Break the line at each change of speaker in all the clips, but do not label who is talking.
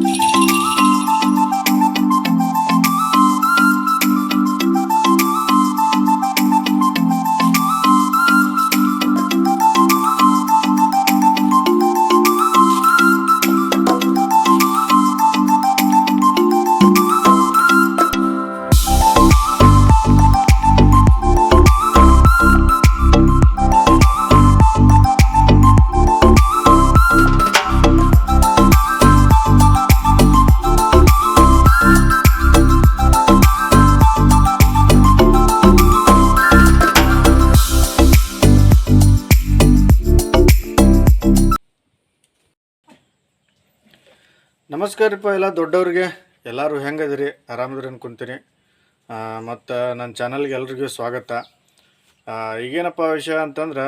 Thank you. ನಮಸ್ಕಾರಪ್ಪ ಎಲ್ಲ ದೊಡ್ಡವ್ರಿಗೆ. ಎಲ್ಲರೂ ಹೆಂಗದಿರಿ? ಆರಾಮದ್ರಿ ಅನ್ಕೊಂತೀನಿ ಮತ್ತು ನನ್ನ ಚಾನಲ್ಗೆ ಎಲ್ರಿಗೂ ಸ್ವಾಗತ. ಈಗೇನಪ್ಪ ವಿಷಯ ಅಂತಂದ್ರೆ,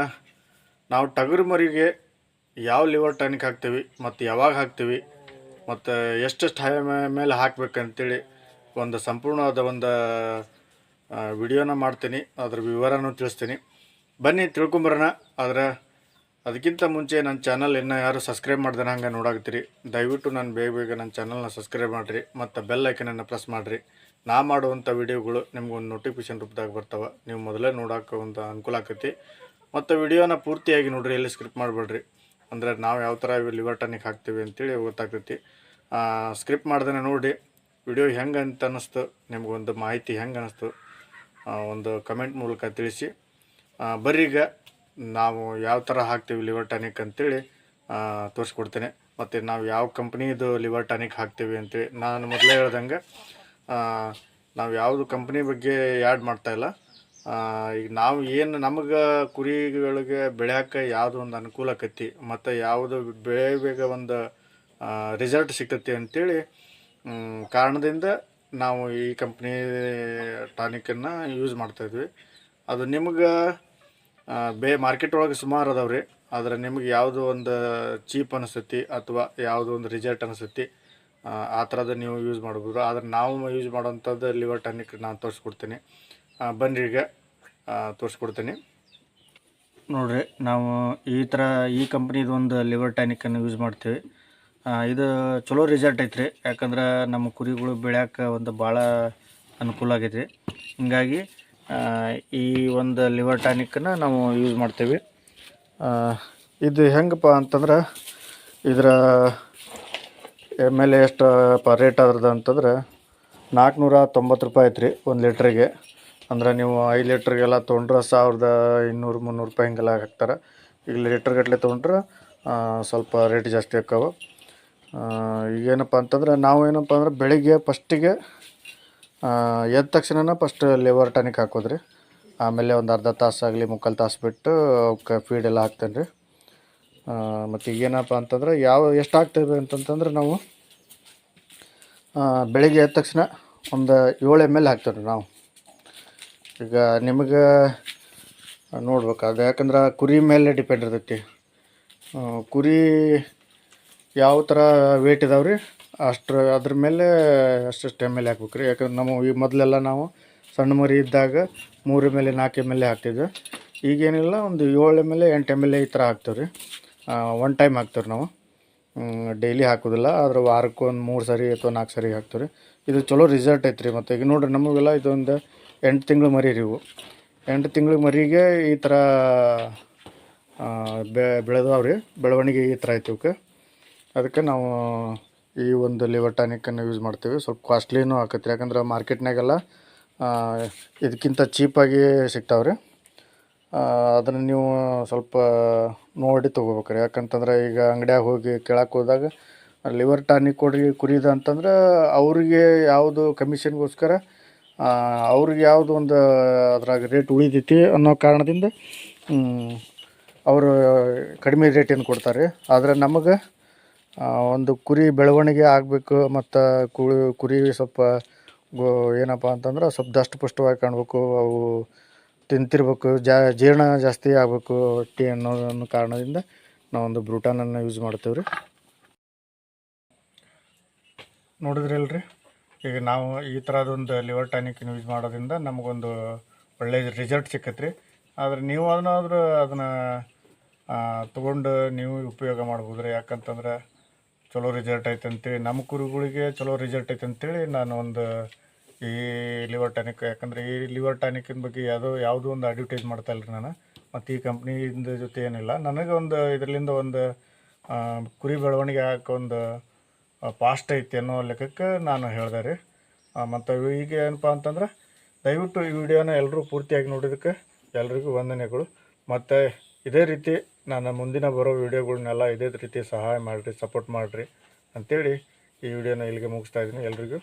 ನಾವು ಟಗರು ಮರಿಗೆ ಯಾವ ಲಿವರ್ ಟಾನಿಕ್ ಹಾಕ್ತೀವಿ, ಮತ್ತು ಯಾವಾಗ ಹಾಕ್ತೀವಿ, ಮತ್ತು ಎಷ್ಟೆಷ್ಟು ಟೈಮ್ ಮೇಲೆ ಹಾಕ್ಬೇಕಂತೇಳಿ ಒಂದು ಸಂಪೂರ್ಣವಾದ ಒಂದು ವಿಡಿಯೋನ ಮಾಡ್ತೀನಿ. ಅದ್ರ ವಿವರನೂ ತಿಳಿಸ್ತೀನಿ. ಬನ್ನಿ ತಿಳ್ಕೊಂಬರೋಣ. ಆದರೆ ಅದಕ್ಕಿಂತ ಮುಂಚೆ ನನ್ನ ಚಾನಲ್ ಇನ್ನೂ ಯಾರು ಸಬ್ಸ್ಕ್ರೈಬ್ ಮಾಡದನ ಹಂಗೆ ನೋಡಾಗ್ತೀರಿ ದಯವಿಟ್ಟು ನಾನು ಬೇಗ ಬೇಗ ನನ್ನ ಚಾನಲ್ನ ಸಬ್ಸ್ಕ್ರೈಬ್ ಮಾಡಿರಿ, ಮತ್ತು ಬೆಲ್ ಐಕನನ್ನು ಪ್ರೆಸ್ ಮಾಡಿರಿ. ನಾ ಮಾಡುವಂಥ ವಿಡಿಯೋಗಳು ನಿಮ್ಗೊಂದು ನೋಟಿಫಿಕೇಶನ್ ರೂಪದಾಗ ಬರ್ತಾವೆ. ನೀವು ಮೊದಲೇ ನೋಡೋಕೆ ಒಂದು ಅನುಕೂಲ ಆಕೈತಿ ಮತ್ತು ವಿಡಿಯೋನ ಪೂರ್ತಿಯಾಗಿ ನೋಡ್ರಿ, ಎಲ್ಲಿ ಸ್ಕ್ರಿಪ್ಟ್ ಮಾಡಬೇಡ್ರಿ. ಅಂದರೆ ನಾವು ಯಾವ ಥರ ಲಿವರ್ ಟಾನಿಕ್ ಹಾಕ್ತೀವಿ ಅಂತೇಳಿ ಗೊತ್ತಾಗ್ತೈತಿ ಸ್ಕ್ರಿಪ್ಟ್ ಮಾಡ್ದೇ ನೋಡಿ ವಿಡಿಯೋ ಹೆಂಗೆ ಅಂತ ಅನ್ನಿಸ್ತು ನಿಮಗೊಂದು ಮಾಹಿತಿ ಹೆಂಗೆ ಅನ್ನಿಸ್ತು ಒಂದು ಕಮೆಂಟ್ ಮೂಲಕ ತಿಳಿಸಿ. ಈಗ ನಾವು ಯಾವ ಥರ ಹಾಕ್ತೀವಿ ಲಿವರ್ ಟಾನಿಕ್ ಅಂತೇಳಿ ತೋರಿಸ್ಕೊಡ್ತೇನೆ. ಮತ್ತು ನಾವು ಯಾವ ಕಂಪ್ನಿದು ಲಿವರ್ ಟಾನಿಕ್ ಹಾಕ್ತೀವಿ ಅಂತೇಳಿ ನಾನು ಮೊದಲೇ ಹೇಳ್ದಂಗೆ ನಾವು ಯಾವುದು ಕಂಪ್ನಿ ಬಗ್ಗೆ ಆ್ಯಡ್ ಮಾಡ್ತಾಯಿಲ್ಲ ಈಗ ನಾವು ಏನು ನಮಗೆ ಕುರಿಗಳಿಗೆ ಬೆಳೆಯೋಕ್ಕೆ ಯಾವುದು ಒಂದು ಅನುಕೂಲ ಆಕತಿ ಮತ್ತು ಯಾವುದು ಬೆಳೆ ಬೇಗ ಒಂದು ರಿಸಲ್ಟ್ ಸಿಗ್ತೈತಿ ಅಂತೇಳಿ ಮ್, ಕಾರಣದಿಂದ ನಾವು ಈ ಕಂಪ್ನಿ ಟಾನಿಕನ್ನು ಯೂಸ್ ಮಾಡ್ತಾಯಿದ್ವಿ ಅದು ನಿಮ್ಗೆ ಬೇ ಮಾರ್ಕೆಟ್ ಒಳಗೆ ಸುಮಾರು ಅದಾವೆ ರೀ ಆದರೆ ನಿಮ್ಗೆ ಯಾವುದು ಒಂದು ಚೀಪ್ ಅನಿಸ್ತೈತಿ ಅಥವಾ ಯಾವುದೋ ಒಂದು ರಿಸಲ್ಟ್ ಅನಿಸ್ತೈತಿ ಆ, ಥರದ ನೀವು ಯೂಸ್ ಮಾಡ್ಬೋದು. ಆದರೆ ನಾವು ಯೂಸ್ ಮಾಡೋವಂಥದ್ದು ಲಿವರ್ ಟಾನಿಕ್ ನಾನು ತೋರಿಸ್ಕೊಡ್ತೀನಿ. ಬನ್ನಿ ಈಗ ತೋರಿಸ್ಕೊಡ್ತೀನಿ. ನೋಡಿರಿ ನಾವು ಈ ಥರ ಈ ಕಂಪ್ನಿದು ಒಂದು ಲಿವರ್ ಟಾನಿಕನ್ನು ಯೂಸ್ ಮಾಡ್ತೀವಿ. ಇದು ಚಲೋ ರಿಸಲ್ಟ್ ಐತ್ರಿ. ಯಾಕಂದ್ರೆ ನಮ್ಮ ಕುರಿಗಳು ಬೆಳ್ಯಾಕ ಒಂದು ಭಾಳ ಅನುಕೂಲ ಆಗೈತ್ರಿ. ಹಿಂಗಾಗಿ ಈ ಒಂದು ಲಿವರ್ ಟಾನಿಕನ್ನು ನಾವು ಯೂಸ್ ಮಾಡ್ತೀವಿ. ಇದು ಹೆಂಗಪ್ಪ ಅಂತಂದ್ರೆ ಇದರ ಎಂ ಎಲ್ ಎಷ್ಟು ಪ ರೇಟ್ ಆದ್ರದ ಅಂತಂದ್ರೆ ನಾಲ್ಕುನೂರ ತೊಂಬತ್ತು ರೂಪಾಯಿ ಐತ್ರಿ ಒಂದು ಲೀಟ್ರಿಗೆ ಅಂದ್ರೆ ನೀವು ಐದು ಲೀಟ್ರಿಗೆಲ್ಲ ತೊಗೊಂಡ್ರೆ ಸಾವಿರದ ಇನ್ನೂರು ಮುನ್ನೂರು ರೂಪಾಯಿ ಹಿಂಗೆಲ್ಲ ಹಾಕ್ತಾರೆ. ಈಗ ಲೀಟ್ರ್ಗಟ್ಲೆ ತೊಗೊಂಡ್ರೆ ಸ್ವಲ್ಪ ರೇಟ್ ಜಾಸ್ತಿ ಆಕವು ಈಗೇನಪ್ಪ ಅಂತಂದ್ರೆ ನಾವು ಏನಪ್ಪ ಅಂದ್ರೆ ಬೆಳಿಗ್ಗೆ ಫಸ್ಟಿಗೆ ಎದ್ದ ತಕ್ಷಣ ಫಸ್ಟ್ ಲಿವರ್ ಟಾನಿಕ್ ಹಾಕೋದ್ರಿ. ಆಮೇಲೆ ಒಂದು ಅರ್ಧ ತಾಸು ಆಗಲಿ, ಮುಕ್ಕಾಲು ತಾಸು ಬಿಟ್ಟು ಅವಕ್ಕೆ ಫೀಡೆಲ್ಲ ಹಾಕ್ತೇನೆ ರೀ ಮತ್ತು ಈಗೇನಪ್ಪ ಅಂತಂದ್ರೆ ಯಾವ, ಎಷ್ಟು ಹಾಕ್ತೇವೆ ಅಂತಂತಂದ್ರೆ ನಾವು ಬೆಳಿಗ್ಗೆ ಎದ್ದ ತಕ್ಷಣ ಒಂದು ಏಳು ಎಂ ಎಲ್ ಹಾಕ್ತೇವೆ ನಾವು. ಈಗ ನಿಮಗೆ ನೋಡ್ಬೇಕು, ಅದು ಯಾಕಂದ್ರೆ ಕುರಿ ಮೇಲೆ ಡಿಪೆಂಡ್ ಇರ್ತೈತಿ. ಕುರಿ ಯಾವ ಥರ ವೇಟ್ ಇದಾವೆ ರೀ ಅಷ್ಟರ ಅದ್ರ ಮೇಲೆ ಅಷ್ಟಷ್ಟು ಎಂ ಎಲ್ ಹಾಕ್ಬೇಕು ರೀ ಯಾಕಂದ್ರೆ ನಮ್ಮ ಈ ಮೊದಲೆಲ್ಲ ನಾವು ಸಣ್ಣ ಮರಿ ಇದ್ದಾಗ ಮೂರು ಎಂ ಎಲ್ ನಾಲ್ಕು ಎಂ ಎಲ್ ಎ ಹಾಕ್ತಿದ್ವಿ. ಈಗೇನಿಲ್ಲ ಒಂದು ಏಳು ಎಂ ಎಲ್ ಎ ಎಂಟು ಎಂ ಎಲ್ ಎ ಈ ಥರ ಹಾಕ್ತೇವೆ ರೀ ಒನ್ ಟೈಮ್ ಹಾಕ್ತೇವೆ ನಾವು. ಡೈಲಿ ಹಾಕೋದಿಲ್ಲ ಆದ್ರೆ ವಾರಕ್ಕೆ ಒಂದು ಮೂರು ಸರಿ ಅಥವಾ ನಾಲ್ಕು ಸರಿ ಹಾಕ್ತೇವೆ ಇದು ಚಲೋ ರಿಸಲ್ಟ್ ಐತೆ ರೀ ಮತ್ತು ಈಗ ನೋಡ್ರಿ ನಮಗೆಲ್ಲ ಇದೊಂದು ಎಂಟು ತಿಂಗಳು ಮರಿ ರೀ ಇವು. ಎಂಟು ತಿಂಗಳ ಮರಿಗೆ ಈ ಥರ ಆ, ಬೆ ಬೆಳೆದವ ರೀ ಬೆಳವಣಿಗೆ ಈ ಥರ ಐತೆ ಇವಕ್ಕೆ ಅದಕ್ಕೆ ನಾವು ಈ ಒಂದು ಲಿವರ್ ಟಾನಿಕನ್ನು ಯೂಸ್ ಮಾಡ್ತೀವಿ. ಸ್ವಲ್ಪ ಕಾಸ್ಟ್ಲಿನೂ ಆಕೈತಿ ಯಾಕಂದ್ರೆ ಮಾರ್ಕೆಟ್ನಾಗೆಲ್ಲ ಇದಕ್ಕಿಂತ ಚೀಪಾಗಿ ಸಿಗ್ತಾವೆ ರೀ ಅದನ್ನು ನೀವು ಸ್ವಲ್ಪ ನೋಡಿ ತೊಗೋಬೇಕ್ರಿ. ಯಾಕಂತಂದ್ರೆ ಈಗ ಅಂಗಡ್ಯಾಗ ಹೋಗಿ ಕೇಳಕ್ಕೆ ಹೋದಾಗ ಲಿವರ್ ಟಾನಿಕ್ ಕೊಡ್ರಿ, ಕುರಿದ ಅಂತಂದ್ರೆ ಅವ್ರಿಗೆ ಯಾವುದು ಕಮಿಷನ್ಗೋಸ್ಕರ ಅವ್ರಿಗೆ ಯಾವುದು ಒಂದು ಅದ್ರಾಗ ರೇಟ್ ಉಳಿದೈತಿ ಅನ್ನೋ ಕಾರಣದಿಂದ ಅವರು ಕಡಿಮೆ ರೇಟಿಂದ ಕೊಡ್ತಾರೆ. ಆದರೆ ನಮಗೆ ಒಂದು ಕುರಿ ಬೆಳವಣಿಗೆ ಆಗಬೇಕು ಮತ್ತು ಕುರಿ ಕುರಿ ಸ್ವಲ್ಪ ಗೋ, ಏನಪ್ಪ ಅಂತಂದ್ರೆ ಸ್ವಲ್ಪ ದಷ್ಟಪುಷ್ಟವಾಗಿ ಕಾಣಬೇಕು, ಅವು ತಿಂತಿರ್ಬೇಕು, ಜಾ, ಜೀರ್ಣ ಜಾಸ್ತಿ ಆಗಬೇಕು ಹೊಟ್ಟೆ ಅನ್ನೋದನ್ನು ಅನ್ನೋ ಕಾರಣದಿಂದ ನಾವೊಂದು ಬ್ರೂಟಾನನ್ನು ಯೂಸ್ ಮಾಡ್ತೇವೆ ರೀ. ನೋಡಿದ್ರಲ್ರಿ ಈಗ ನಾವು ಈ ಥರದೊಂದು ಲಿವರ್ ಟಾನಿಕ್ ಯೂಸ್ ಮಾಡೋದ್ರಿಂದ ನಮಗೊಂದು ಒಳ್ಳೆಯ ರಿಸಲ್ಟ್ ಸಿಕ್ಕತ್ತೆ ರೀ ಆದರೆ ನೀವು ಅದನ್ನಾದ್ರೂ ಅದನ್ನು ತೊಗೊಂಡು ನೀವು ಉಪಯೋಗ ಮಾಡ್ಬೋದು ರೀ ಯಾಕಂತಂದ್ರೆ ಚಲೋ ರಿಸಲ್ಟ್ ಐತೆ ಅಂತೇಳಿ ನಮ್ಮ ಕುರಿಗಳಿಗೆ ಚಲೋ ರಿಸಲ್ಟ್ ಐತೆ ಅಂತೇಳಿ ನಾನು ಒಂದು ಈ ಲಿವರ್ ಟಾನಿಕ್ ಯಾಕಂದರೆ ಈ ಲಿವರ್ ಟಾನಿಕ್ಕಿನ ಬಗ್ಗೆ ಯಾವುದೋ ಯಾವುದೋ ಒಂದು ಅಡ್ವರ್ಟೈಸ್ ಮಾಡ್ತಾ ಇಲ್ಲ ನಾನು. ಮತ್ತು ಈ ಕಂಪ್ನಿಯಿಂದ ಜೊತೆ ಏನಿಲ್ಲ. ನನಗೆ ಒಂದು ಇದರಿಂದ ಒಂದು ಕುರಿ ಬೆಳವಣಿಗೆ ಹಾಕಿ ಒಂದು ಪಾಸ್ಟ್ ಐತಿ ಅನ್ನೋ ಲೆಕ್ಕಕ್ಕೆ ನಾನು ಹೇಳಿದೆ ರೀ. ಮತ್ತು ಈಗ ಏನಪ್ಪ ಅಂತಂದ್ರೆ ದಯವಿಟ್ಟು ಈ ವಿಡಿಯೋನ ಎಲ್ಲರೂ ಪೂರ್ತಿಯಾಗಿ ನೋಡಿದ್ದಕ್ಕೆ ಎಲ್ರಿಗೂ ವಂದನೆಗಳು. ಮತ್ತು ಇದೇ ರೀತಿ ನಾನು ಮುಂದಿನ ಬರೋ ವೀಡಿಯೋಗಳನ್ನೆಲ್ಲ ಇದೇ ರೀತಿ ಸಹಾಯ ಮಾಡಿರಿ ಸಪೋರ್ಟ್ ಮಾಡಿರಿ ಅಂಥೇಳಿ ಈ ವಿಡಿಯೋನ ಇಲ್ಲಿಗೆ ಮುಗಿಸ್ತಾ ಇದ್ದೀನಿ. ಎಲ್ರಿಗೂ